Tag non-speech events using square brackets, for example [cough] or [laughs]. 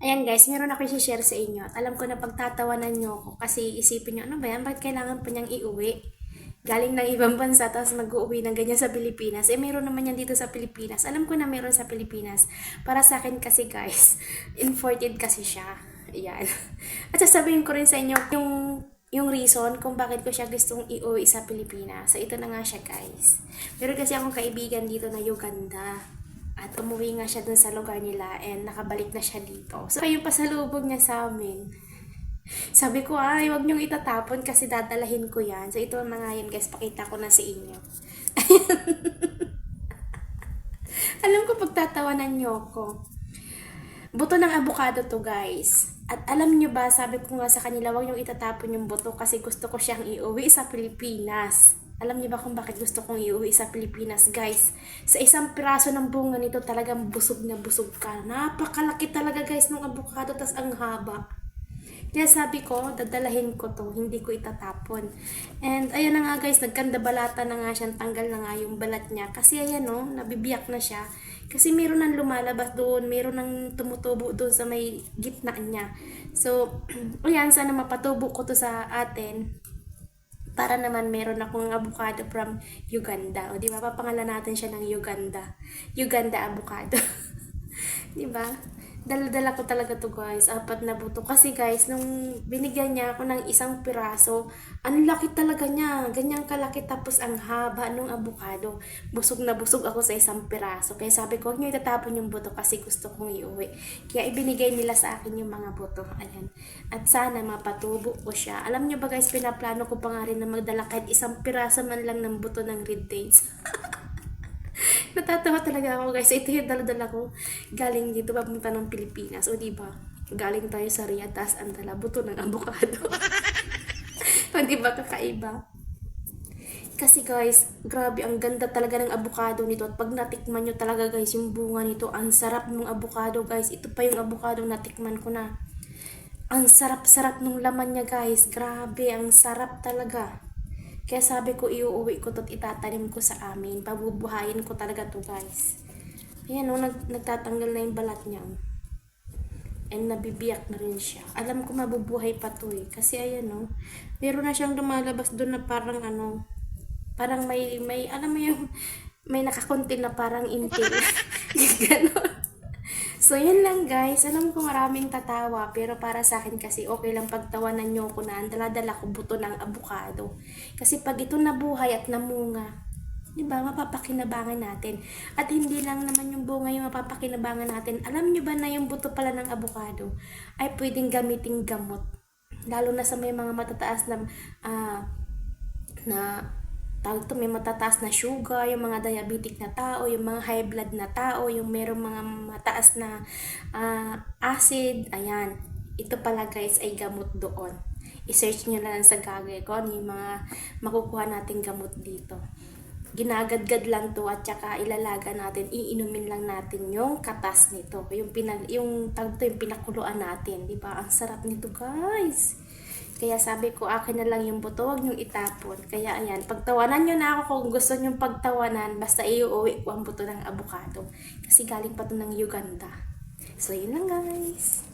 Ayan guys, meron ako i-share sa inyo. At alam ko na pagtatawanan nyo ako kasi isipin nyo, ano ba yan? Bakit kailangan pa niyang iuwi? Galing ng ibang bansa tapos mag-uwi ng ganyan sa Pilipinas. Eh, meron naman yan dito sa Pilipinas. Alam ko na meron sa Pilipinas. Para sa akin kasi guys, [laughs] imported kasi siya. Ayan. [laughs] At sasabihin ko rin sa inyo yung yung reason kung bakit ko siya gustong iuwi sa Pilipinas. So, ito na nga siya, guys. Meron kasi akong kaibigan dito na Uganda. At umuwi nga siya dun sa lugar nila and nakabalik na siya dito. So, yung pasalubog niya sa amin. Sabi ko, ay, wag niyong itatapon kasi dadalahin ko yan. So, ito na nga yan, guys. Pakita ko na sa inyo. [laughs] Alam ko pagtatawanan niyo ako. Buto ng abukado to, guys. At alam niyo ba, sabi ko nga sa kanila, wag niyong itatapon yung buto kasi gusto ko siyang iuwi sa Pilipinas. Alam niyo ba kung bakit gusto kong iuwi sa Pilipinas, guys? Sa isang piraso ng bunga nito, talagang busog na busog ka. Napakalaki talaga, guys, ng abukado, tas ang haba. Kaya sabi ko, dadalahin ko to, hindi ko itatapon. And ayan na nga guys, nagkanda balata na nga siya, tanggal na nga yung balat niya. Kasi ayan no, nabibiyak na siya. Kasi meron nang lumalabas doon, meron nang tumutubo doon sa may gitna niya. So, [clears throat] ayan, sana mapatubo ko to sa atin. Para naman meron akong avocado from Uganda. O di ba, papangalan natin siya ng Uganda. Uganda avocado. [laughs] di ba? Dala-dala ko talaga to guys, apat na buto. Kasi guys, nung binigyan niya ako ng isang piraso, ang laki talaga niya. Ganyang kalaki tapos ang haba nung avocado. Busog na busog ako sa isang piraso. Kaya sabi ko, huwag niyo itatapon yung buto kasi gusto kong iuwi. Kaya ibinigay nila sa akin yung mga buto. Ayan. At sana mapatubo ko siya. Alam niyo ba guys, pinaplano ko pa nga rin na magdala kahit isang piraso man lang ng buto ng red dates. [laughs] [laughs] Natatawa talaga ako guys. Ito yung dala-dala ko. Galing dito papunta ng Pilipinas. O diba? Galing tayo sa Riyadh. Tapos ang dala buto ng avocado. [laughs] o diba kakaiba? Kasi guys, grabe, ang ganda talaga ng avocado nito. At pag natikman nyo talaga guys, yung bunga nito, ang sarap ng avocado guys. Ito pa yung avocado natikman ko na. Ang sarap-sarap ng laman niya guys. Grabe, ang sarap talaga. Kaya sabi ko, iuuwi ko to at itatanim ko sa amin. Pabubuhayin ko talaga to guys. Ayan o, nag, nagtatanggal na yung balat niya. And nabibiyak na rin siya. Alam ko mabubuhay pa to eh. Kasi ayan o, meron na siyang lumalabas doon na parang ano, parang may, may, alam mo yung, may nakakunti na parang intil. [laughs] [laughs] Ganon. So, yun lang guys. Alam ko maraming tatawa, pero para sa akin kasi okay lang pagtawanan nyo ko na ang dala-dala ko buto ng abukado. Kasi pag ito nabuhay at namunga, di ba, mapapakinabangan natin. At hindi lang naman yung bunga yung mapapakinabangan natin. Alam nyo ba na yung buto pala ng abukado ay pwedeng gamiting gamot? Lalo na sa may mga matataas na, ah, na tawag to, may matataas na sugar, yung mga diabetic na tao, yung mga high blood na tao, yung merong mga mataas na ah, acid, ayan. Ito pala guys ay gamot doon. I-search nyo lang sa ano yung mga makukuha nating gamot dito. Ginagadgad lang to at saka ilalaga natin, iinumin lang natin yung katas nito. Yung, pinag, yung, tawag to, yung pinakuluan natin. Di ba Ang sarap nito guys. Kaya sabi ko, akin na lang yung buto, huwag niyong itapon. Kaya ayan, pagtawanan nyo na ako kung gusto niyong pagtawanan, basta iuwi ko ang buto ng avocado. Kasi galing pa to ng Uganda. So, yun lang guys.